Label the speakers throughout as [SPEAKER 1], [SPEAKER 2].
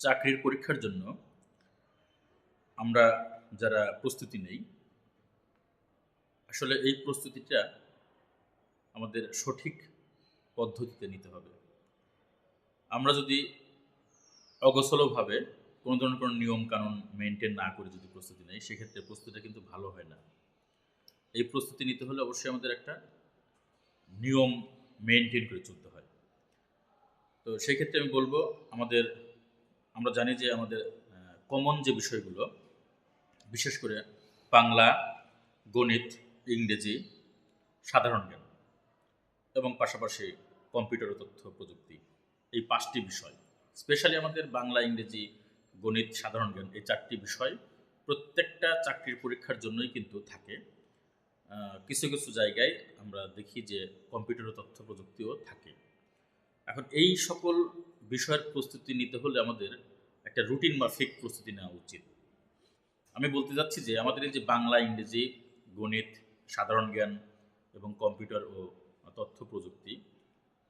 [SPEAKER 1] চাকরির পরীক্ষার জন্য আমরা যারা প্রস্তুতি নেই, আসলে এই প্রস্তুতিটা আমাদের সঠিক পদ্ধতিতে নিতে হবে। আমরা যদি অগোছলভাবে কোনো ধরনের কোনো নিয়ম কানুন মেনটেন না করে যদি প্রস্তুতি নেই, সেক্ষেত্রে প্রস্তুতিটা কিন্তু ভালো হয় না। এই প্রস্তুতি নিতে হলে অবশ্যই আমাদের একটা নিয়ম মেনটেন করে চলতে হয়। তো সেক্ষেত্রে আমি বলব, আমাদের আমরা জানি যে আমাদের কমন যে বিষয়গুলো, বিশেষ করে বাংলা, গণিত, ইংরেজি, সাধারণ জ্ঞান এবং পাশাপাশি কম্পিউটার তথ্য প্রযুক্তি, এই পাঁচটি বিষয়, স্পেশালি আমাদের বাংলা, ইংরেজি, গণিত, সাধারণ জ্ঞান, এই চারটি বিষয় প্রত্যেকটা চাকরির পরীক্ষার জন্যই কিন্তু থাকে। কিছু কিছু জায়গায় আমরা দেখি যে কম্পিউটার তথ্য প্রযুক্তিও থাকে। এখন এই সকল বিষয়ের প্রস্তুতি নিতে হলে আমাদের একটা রুটিন মাফিক প্রস্তুতি নেওয়া উচিত। আমি বলতে যাচ্ছি যে আমাদের এই যে বাংলা, ইংরেজি, গণিত, সাধারণ জ্ঞান এবং কম্পিউটার ও তথ্য প্রযুক্তি,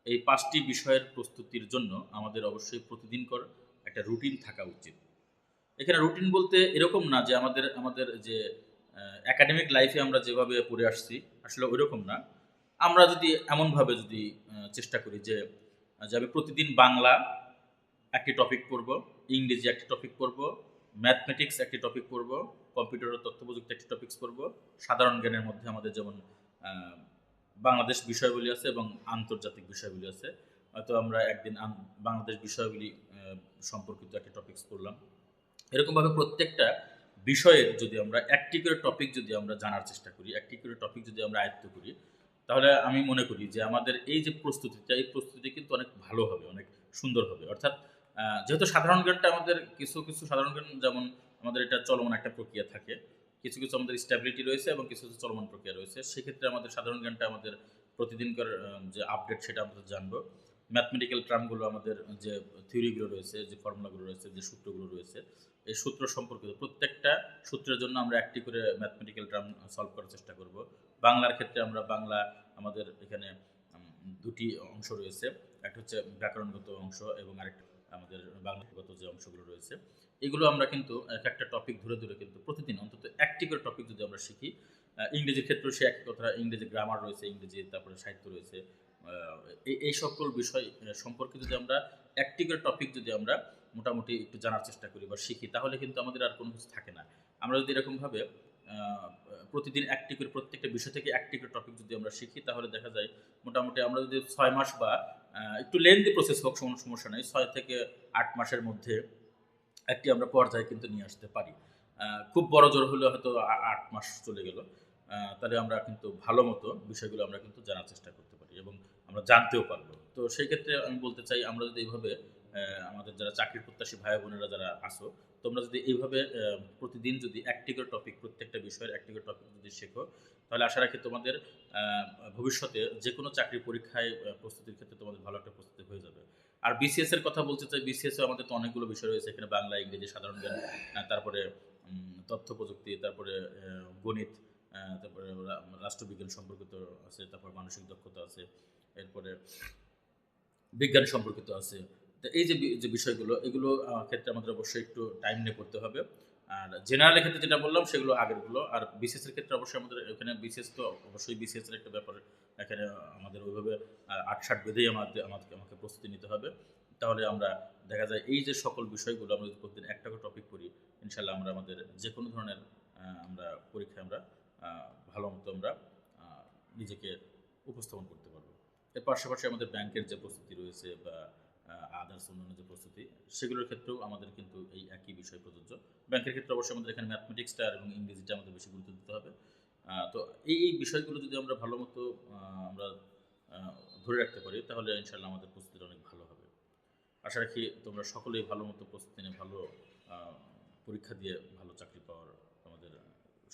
[SPEAKER 1] এই পাঁচটি বিষয়ের প্রস্তুতির জন্য আমাদের অবশ্যই প্রতিদিনকর একটা রুটিন থাকা উচিত। এখানে রুটিন বলতে এরকম না যে আমাদের আমাদের যে একাডেমিক লাইফে আমরা যেভাবে পড়ে আসছি, আসলে ওইরকম না। আমরা যদি এমনভাবে যদি চেষ্টা করি যে যে আমি প্রতিদিন বাংলা একটি টপিক পড়ব, ইংরেজি একটি টপিক পড়ব ম্যাথমেটিক্স একটি টপিক পড়ব কম্পিউটার ও তথ্য প্রযুক্তি একটি টপিক্স পড়ব। সাধারণ জ্ঞানের মধ্যে আমাদের যেমন বাংলাদেশ বিষয়গুলি আছে এবং আন্তর্জাতিক বিষয়গুলি আছে। হয়তো আমরা একদিন বাংলাদেশ বিষয়গুলি সম্পর্কিত একটা টপিক্স পড়লাম। এরকমভাবে প্রত্যেকটা বিষয়ের যদি আমরা একটি করে টপিক যদি আমরা জানার চেষ্টা করি, একটি করে টপিক যদি আমরা আয়ত্ত করি তাহলে আমি মনে করি যে আমাদের এই যে প্রস্তুতিটা, এই প্রস্তুতি কিন্তু অনেক ভালো হবে, অনেক সুন্দর হবে। অর্থাৎ যেহেতু সাধারণ জ্ঞানটা আমাদের, কিছু কিছু সাধারণ জ্ঞান যেমন আমাদের এটা চলমান একটা প্রক্রিয়া থাকে, কিছু কিছু আমাদের স্ট্যাবিলিটি রয়েছে এবং কিছু কিছু চলমান প্রক্রিয়া রয়েছে, সেক্ষেত্রে আমাদের সাধারণ জ্ঞানটা আমাদের প্রতিদিনকার যে আপডেট সেটা আমরা জানব। ম্যাথমেটিক্যাল টার্মগুলো আমাদের যে থিওরিগুলো রয়েছে, যে ফর্মুলাগুলো রয়েছে, যে সূত্রগুলো রয়েছে, এই সূত্র সম্পর্কিত প্রত্যেকটা সূত্রের জন্য আমরা একটি করে ম্যাথমেটিক্যাল টার্ম সলভ করার চেষ্টা করব। বাংলার ক্ষেত্রে আমরা বাংলা আমাদের এখানে দুটি অংশ রয়েছে। একটা হচ্ছে ব্যাকরণগত অংশ এবং আরেকটা আমাদের বাংলাগত যে অংশগুলো রয়েছে। এগুলো আমরা কিন্তু, এক একটা টপিক ধরে ধরে কিন্তু প্রতিদিন অন্তত একটি করে টপিক যদি আমরা শিখি ইংরেজির ক্ষেত্রেও সে একই কথা, ইংরেজি গ্রামার রয়েছে, ইংরেজি, তারপরে সাহিত্য রয়েছে এই- সকল বিষয় সম্পর্কে যদি আমরা একটি করে টপিক যদি আমরা মোটামুটি একটু জানার চেষ্টা করি বা শিখি, তাহলে কিন্তু আমাদের আর কোনো কিছু থাকে না। আমরা যদি এরকমভাবে প্রতিদিন একটি করে প্রত্যেকটা বিষয় থেকে একটি করে টপিক যদি আমরা শিখি, তাহলে দেখা যায় মোটামুটি আমরা যদি ছয় মাস বা একটু লেন্দি প্রসেস হোক, কোনো সমস্যা নেই, ছয় থেকে আট মাসের মধ্যে একটি আমরা পর্যায়ে কিন্তু নিয়ে আসতে পারি। খুব বড় জোর হলে হয়তো আট মাস চলে গেল। তাহলে আমরা কিন্তু ভালো মতো বিষয়গুলো আমরা কিন্তু জানার চেষ্টা করতে পারি এবং আমরা জানতেও পারব। তো সেই ক্ষেত্রে আমি বলতে চাই, আমরা যদি এইভাবে আমাদের যারা চাকরির প্রত্যাশী ভাই বোনেরা যারা আসো তোমরা যদি এইভাবে প্রতিদিন যদি একটি করে টপিক প্রত্যেকটা বিষয়ের একটি করে টপিক যদি শেখো, তাহলে আশা রাখি তোমাদের ভবিষ্যতে যে কোনো চাকরি পরীক্ষায় প্রস্তুতির ক্ষেত্রে তোমাদের ভালো একটা প্রস্তুতি হয়ে যাবে। আর বিসিএস এর কথা বলতে চাই বিসিএস এ আমাদের তো অনেকগুলো বিষয় রয়েছে, এখানে বাংলা, ইংরেজি, সাধারণ জ্ঞান তারপরে তথ্য প্রযুক্তি, তারপরে গণিত তারপরে রাষ্ট্রবিজ্ঞান সম্পর্কিত আছে, তারপর মানসিক দক্ষতা আছে, এরপরে বিজ্ঞান সম্পর্কিত আছে। তো এই যে যে বিষয়গুলো, এগুলো ক্ষেত্রে আমাদের অবশ্যই একটু টাইম নিয়ে পড়তে হবে। আর জেনারেলের ক্ষেত্রে যেটা বললাম, সেগুলো আগেরগুলো। আর এর ক্ষেত্রে অবশ্যই আমাদের এখানে বিসিএস তো অবশ্যই এর একটা ব্যাপার। এখানে আমাদের ওইভাবে আট ষাট বেঁধেই আমাদের আমাকে আমাকে প্রস্তুতি নিতে হবে। তাহলে আমরা দেখা যায়, এই যে সকল বিষয়গুলো, আমরা যদি প্রতিদিন একটা করে টপিক করি ইনশাল্লাহ আমরা আমাদের যে কোনো ধরনের আমরা পরীক্ষায় আমরা ভালো মতো আমরা নিজেকে উপস্থাপন করতে পারব। এর পাশাপাশি আমাদের ব্যাংকের যে প্রস্তুতি রয়েছে বা আদার্স অন্যান্য যে প্রস্তুতি, সেগুলোর ক্ষেত্রেও আমাদের কিন্তু এই একই বিষয় প্রযোজ্য। ব্যাংকের ক্ষেত্রে অবশ্যই আমাদের এখানে ম্যাথমেটিক্সটা এবং ইংরেজিটা আমাদের বেশি গুরুত্ব দিতে হবে। তো এই বিষয়গুলো যদি আমরা ভালো মতো আমরা ধরে রাখতে পারি, তাহলে ইনশাল্লাহ আমাদের প্রস্তুতিটা অনেক ভালো হবে। আশা রাখি তোমরা সকলেই ভালো মতো প্রস্তুতি নিয়ে ভালো পরীক্ষা দিয়ে ভালো চাকরি পাওয়ার আমাদের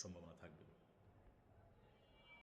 [SPEAKER 1] সম্ভাবনা